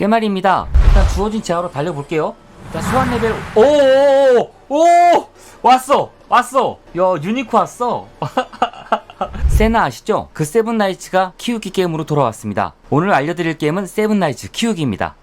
꽤 말입니다. 일단 주어진 제어로 달려볼게요. 일단 소환 레벨 오오 오 왔어 왔어 야 유니크 왔어 세나 아시죠? 그 세븐나이츠가 키우기 게임으로 돌아왔습니다. 오늘 알려드릴 게임은 세븐나이츠 키우기입니다.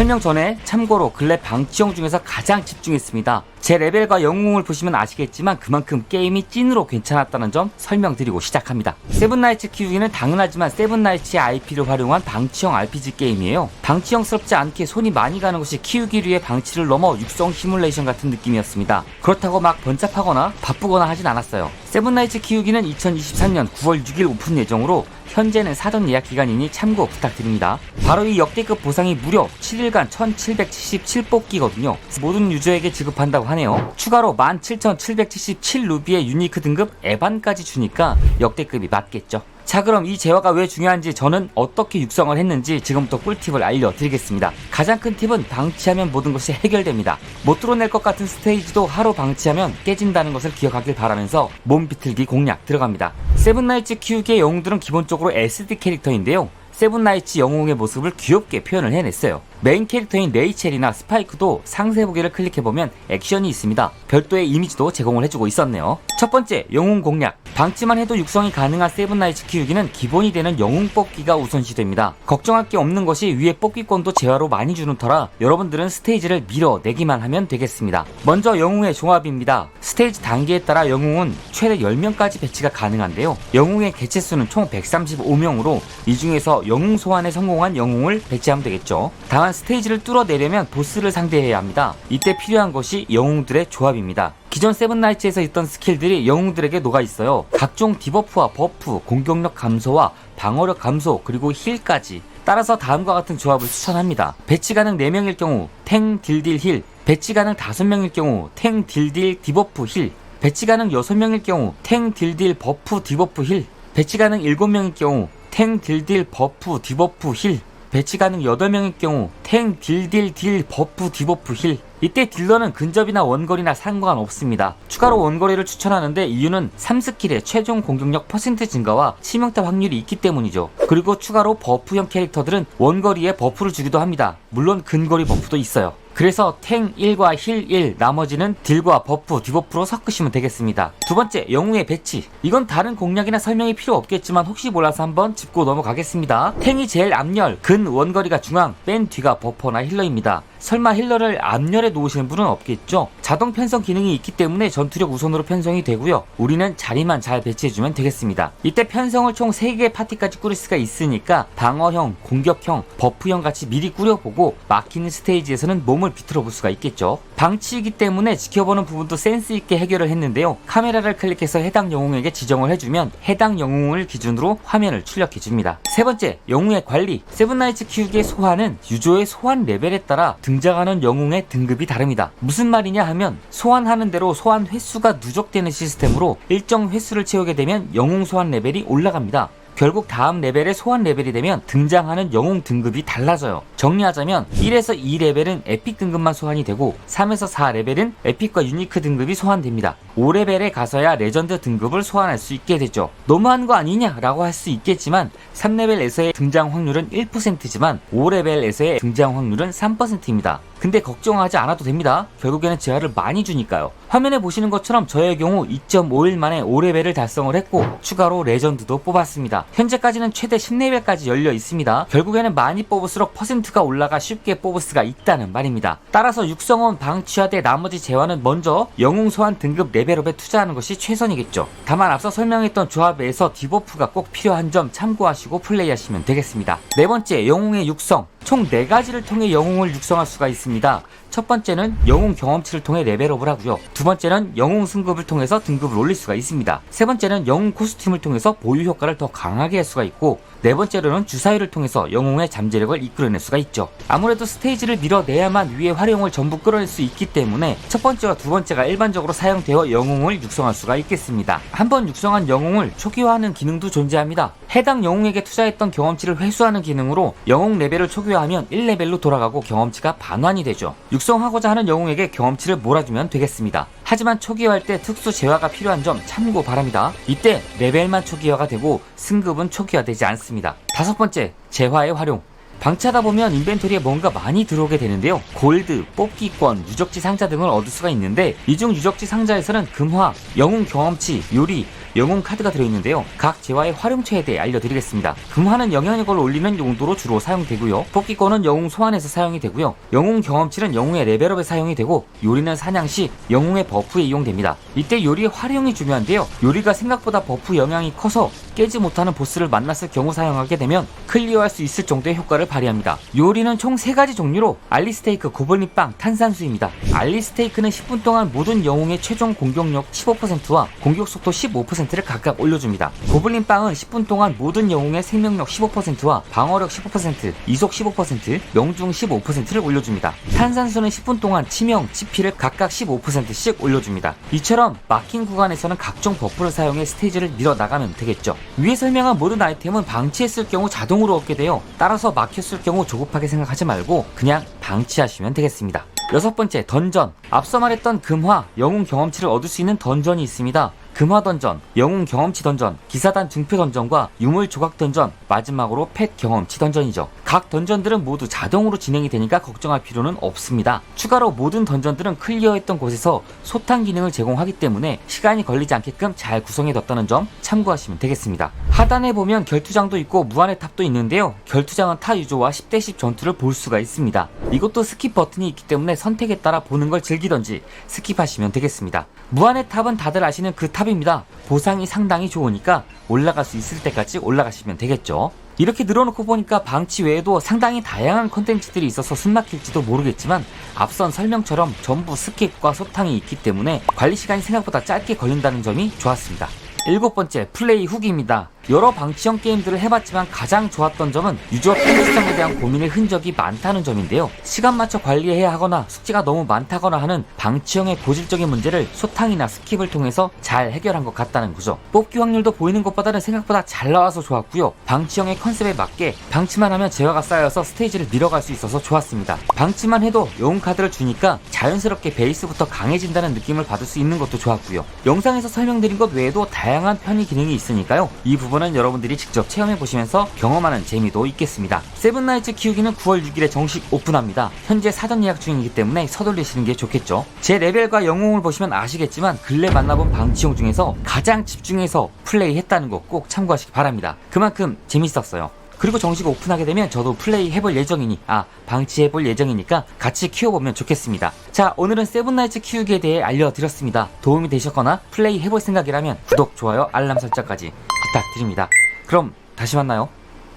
설명 전에 참고로 근래 방치형 중에서 가장 집중했습니다. 제 레벨과 영웅을 보시면 아시겠지만 그만큼 게임이 찐으로 괜찮았다는 점 설명드리고 시작합니다. 세븐나이츠 키우기는 당연하지만 세븐나이츠의 IP를 활용한 방치형 RPG 게임이에요. 방치형스럽지 않게 손이 많이 가는 것이 키우기류의 방치를 넘어 육성 시뮬레이션 같은 느낌이었습니다. 그렇다고 막 번잡하거나 바쁘거나 하진 않았어요. 세븐나이츠 키우기는 2023년 9월 6일 오픈 예정으로 현재는 사전 예약 기간이니 참고 부탁드립니다. 바로 이 역대급 보상이 무려 7일간 1777뽑기거든요. 모든 유저에게 지급한다고 하네요. 추가로 17,777 루비의 유니크 등급 에반까지 주니까 역대급이 맞겠죠. 자 그럼 이 재화가 왜 중요한지 저는 어떻게 육성을 했는지 지금부터 꿀팁을 알려드리겠습니다. 가장 큰 팁은 방치하면 모든 것이 해결됩니다. 못 뚫어낼 것 같은 스테이지도 하루 방치하면 깨진다는 것을 기억하길 바라면서 몸 비틀기 공략 들어갑니다. 세븐나이츠 키우기의 영웅들은 기본적으로 SD 캐릭터인데요. 세븐나이츠 영웅의 모습을 귀엽게 표현을 해냈어요. 메인 캐릭터인 레이첼이나 스파이크도 상세 보기를 클릭해보면 액션이 있습니다. 별도의 이미지도 제공을 해주고 있었네요. 첫 번째, 영웅 공략. 방치만 해도 육성이 가능한 세븐나이츠 키우기는 기본이 되는 영웅 뽑기가 우선시됩니다. 걱정할 게 없는 것이 위에 뽑기권도 재화로 많이 주는 터라 여러분들은 스테이지를 밀어내기만 하면 되겠습니다. 먼저 영웅의 종합입니다. 스테이지 단계에 따라 영웅은 최대 10명까지 배치가 가능한데요. 영웅의 개체수는 총 135명으로 이 중에서 영웅 소환에 성공한 영웅을 배치하면 되겠죠. 다만 스테이지를 뚫어내려면 보스를 상대해야 합니다. 이때 필요한 것이 영웅들의 조합입니다. 기존 세븐나이츠에서 있던 스킬들이 영웅들에게 녹아 있어요. 각종 디버프와 버프, 공격력 감소와 방어력 감소, 그리고 힐까지. 따라서 다음과 같은 조합을 추천합니다. 배치 가능 4명일 경우 탱, 딜딜, 힐. 배치 가능 5명일 경우 탱, 딜딜, 디버프, 힐. 배치 가능 6명일 경우 탱, 딜딜, 버프, 디버프, 힐. 배치 가능 7명일 경우 탱, 딜딜, 버프, 디버프, 힐. 배치 가능 8명일 경우 탱, 딜 딜, 딜, 버프, 디버프, 힐. 이때 딜러는 근접이나 원거리나 상관없습니다. 추가로 원거리를 추천하는데 이유는 3스킬의 최종 공격력 퍼센트 증가와 치명타 확률이 있기 때문이죠. 그리고 추가로 버프형 캐릭터들은 원거리에 버프를 주기도 합니다. 물론 근거리 버프도 있어요. 그래서 탱 1과 힐 1, 나머지는 딜과 버프, 디버프로 섞으시면 되겠습니다. 두 번째, 영웅의 배치. 이건 다른 공략이나 설명이 필요 없겠지만 혹시 몰라서 한번 짚고 넘어가겠습니다. 탱이 제일 앞열, 근 원거리가 중앙, 맨 뒤가 버퍼나 힐러입니다. 설마 힐러를 앞열에 놓으시는 분은 없겠죠? 자동 편성 기능이 있기 때문에 전투력 우선으로 편성이 되고요. 우리는 자리만 잘 배치해주면 되겠습니다. 이때 편성을 총 3개의 파티까지 꾸릴 수가 있으니까 방어형, 공격형, 버프형 같이 미리 꾸려보고 막히는 스테이지에서는 몸을 비틀어 볼 수가 있겠죠. 방치이기 때문에 지켜보는 부분도 센스 있게 해결을 했는데요. 카메라를 클릭해서 해당 영웅에게 지정을 해주면 해당 영웅을 기준으로 화면을 출력해 줍니다. 세 번째, 영웅의 관리. 세븐나이츠 키우기의 소환은 유저의 소환 레벨에 따라 등장하는 영웅의 등급이 다릅니다. 무슨 말이냐 하면 소환하는 대로 소환 횟수가 누적되는 시스템으로 일정 횟수를 채우게 되면 영웅 소환 레벨이 올라갑니다. 결국 다음 레벨의 소환 레벨이 되면 등장하는 영웅 등급이 달라져요. 정리하자면 1에서 2레벨은 에픽 등급만 소환이 되고 3에서 4레벨은 에픽과 유니크 등급이 소환됩니다. 5레벨에 가서야 레전드 등급을 소환할 수 있게 되죠. 너무한 거 아니냐라고 할 수 있겠지만 3레벨에서의 등장 확률은 1%지만 5레벨에서의 등장 확률은 3%입니다. 근데 걱정하지 않아도 됩니다. 결국에는 재화를 많이 주니까요. 화면에 보시는 것처럼 저의 경우 2.5일 만에 5레벨을 달성을 했고 추가로 레전드도 뽑았습니다. 현재까지는 최대 10레벨까지 열려 있습니다. 결국에는 많이 뽑을수록 퍼센트가 올라가 쉽게 뽑을 수가 있다는 말입니다. 따라서 육성원 방치화대 나머지 재화는 먼저 영웅 소환 등급 레벨 업에 투자하는 것이 최선이겠죠. 다만 앞서 설명했던 조합에서 디버프가 꼭 필요한 점 참고하시고 플레이하시면 되겠습니다. 네 번째 영웅의 육성 총 4가지를 통해 영웅을 육성할 수가 있습니다. 첫 번째는 영웅 경험치를 통해 레벨업을 하고요. 두 번째는 영웅 승급을 통해서 등급을 올릴 수가 있습니다. 세 번째는 영웅 코스튬을 통해서 보유 효과를 더 강하게 할 수가 있고 네 번째로는 주사위를 통해서 영웅의 잠재력을 이끌어낼 수가 있죠. 아무래도 스테이지를 밀어내야만 위의 활용을 전부 끌어낼 수 있기 때문에 첫 번째와 두 번째가 일반적으로 사용되어 영웅을 육성할 수가 있겠습니다. 한번 육성한 영웅을 초기화하는 기능도 존재합니다. 해당 영웅에게 투자했던 경험치를 회수하는 기능으로 영웅 레벨을 초기 화 클리어하면 1레벨로 돌아가고 경험치가 반환이 되죠. 육성하고자 하는 영웅에게 경험치를 몰아주면 되겠습니다. 하지만 초기화할 때 특수 재화가 필요한 점 참고 바랍니다. 이때 레벨만 초기화가 되고 승급은 초기화되지 않습니다. 다섯 번째, 재화의 활용. 방치하다 보면 인벤토리에 뭔가 많이 들어오게 되는데요. 골드, 뽑기권, 유적지 상자 등을 얻을 수가 있는데 이 중 유적지 상자에서는 금화, 영웅 경험치, 요리, 영웅 카드가 들어있는데요. 각 재화의 활용처에 대해 알려드리겠습니다. 금화는 영향력을 올리는 용도로 주로 사용되고요. 뽑기권은 영웅 소환에서 사용이 되고요. 영웅 경험치는 영웅의 레벨업에 사용이 되고 요리는 사냥 시 영웅의 버프에 이용됩니다. 이때 요리의 활용이 중요한데요. 요리가 생각보다 버프 영향이 커서 깨지 못하는 보스를 만났을 경우 사용하게 되면 클리어할 수 있을 정도의 효과를 발휘합니다. 요리는 총 3가지 종류로 알리스테이크, 고블린빵, 탄산수입니다. 알리스테이크는 10분 동안 모든 영웅의 최종 공격력 15%와 공격속도 15%를 각각 올려줍니다. 고블린빵은 10분 동안 모든 영웅의 생명력 15%와 방어력 15%, 이속 15%, 명중 15%를 올려줍니다. 탄산수는 10분 동안 치명, 치피를 각각 15%씩 올려줍니다. 이처럼 막힌 구간에서는 각종 버프를 사용해 스테이지를 밀어나가면 되겠죠. 위에 설명한 모든 아이템은 방치했을 경우 자동으로 얻게 되어 따라서 막혔을 경우 조급하게 생각하지 말고 그냥 방치하시면 되겠습니다. 여섯 번째, 던전. 앞서 말했던 금화, 영웅 경험치를 얻을 수 있는 던전이 있습니다. 금화 던전, 영웅 경험치 던전, 기사단 증표 던전과 유물 조각 던전, 마지막으로 펫 경험치 던전이죠. 각 던전들은 모두 자동으로 진행이 되니까 걱정할 필요는 없습니다. 추가로 모든 던전들은 클리어했던 곳에서 소탕 기능을 제공하기 때문에 시간이 걸리지 않게끔 잘 구성해뒀다는 점 참고하시면 되겠습니다. 하단에 보면 결투장도 있고 무한의 탑도 있는데요. 결투장은 타 유저와 10대10 전투를 볼 수가 있습니다. 이것도 스킵 버튼이 있기 때문에 선택에 따라 보는 걸 즐기던지 스킵하시면 되겠습니다. 무한의 탑은 다들 아시는 그 탑입니다. 보상이 상당히 좋으니까 올라갈 수 있을 때까지 올라가시면 되겠죠. 이렇게 늘어놓고 보니까 방치 외에도 상당히 다양한 컨텐츠들이 있어서 숨막힐지도 모르겠지만 앞선 설명처럼 전부 스킵과 소탕이 있기 때문에 관리 시간이 생각보다 짧게 걸린다는 점이 좋았습니다. 일곱 번째 플레이 후기입니다. 여러 방치형 게임들을 해봤지만 가장 좋았던 점은 유저 편의성에 대한 고민의 흔적이 많다는 점인데요. 시간 맞춰 관리해야 하거나 숙제가 너무 많다거나 하는 방치형의 고질적인 문제를 소탕이나 스킵을 통해서 잘 해결한 것 같다는 거죠. 뽑기 확률도 보이는 것보다는 생각보다 잘 나와서 좋았고요. 방치형의 컨셉에 맞게 방치만 하면 재화가 쌓여서 스테이지를 밀어갈 수 있어서 좋았습니다. 방치만 해도 영웅 카드를 주니까 자연스럽게 베이스부터 강해진다는 느낌을 받을 수 있는 것도 좋았고요. 영상에서 설명드린 것 외에도 다양한 편의 기능이 있으니까요. 이 부분은 여러분들이 직접 체험해 보시면서 경험하는 재미도 있겠습니다. 세븐나이츠 키우기는 9월 6일에 정식 오픈합니다. 현재 사전 예약 중이기 때문에 서둘리시는 게 좋겠죠. 제 레벨과 영웅을 보시면 아시겠지만 근래 만나본 방치용 중에서 가장 집중해서 플레이했다는 거 꼭 참고하시기 바랍니다. 그만큼 재밌었어요. 그리고 정식 오픈하게 되면 저도 플레이 해볼 예정이니 아 방치해볼 예정이니까 같이 키워보면 좋겠습니다. 자 오늘은 세븐나이츠 키우기에 대해 알려드렸습니다. 도움이 되셨거나 플레이 해볼 생각이라면 구독, 좋아요, 알람 설정까지 부탁드립니다. 그럼 다시 만나요.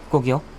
꼭이요.